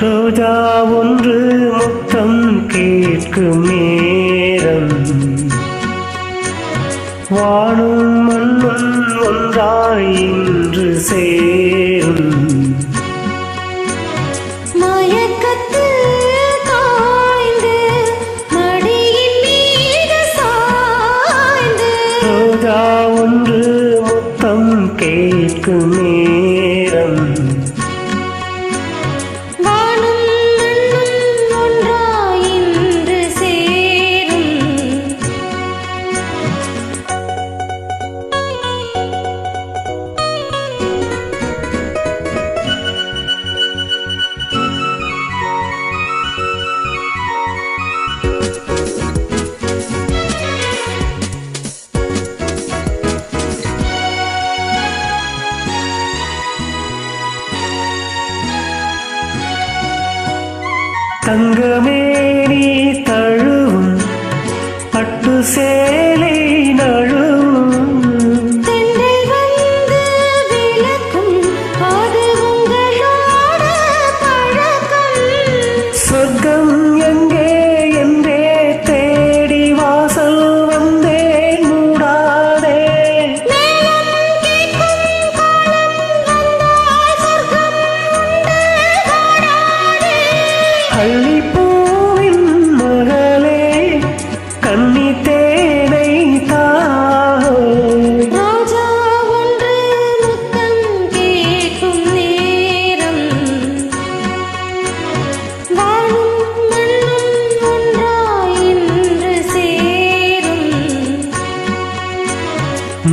ரோஜா ஒன்று முத்தம் கேட்கும் நேரம். வானும் மண்ணும் ஒன்றாய் இன்று சேரும். ஒன்று முத்தம் கேட்கும் தங்கமே நீ தழுவும் பட்டு சேலை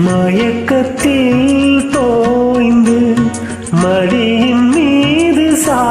மயக்கத்தில் தோய்ந்து மடியின் மீது சா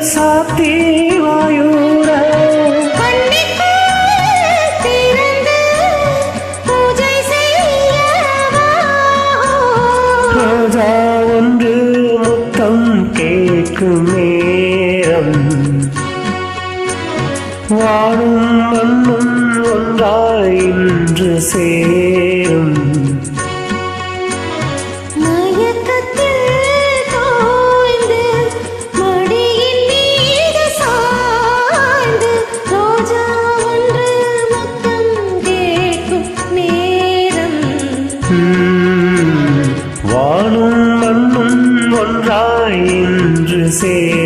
சாத்தி வாயூர. ரோஜா ஒன்று முத்தம் கேட்கும் நேரம். வானும் மண்ணும் ஒன்றாய் இன்று சே say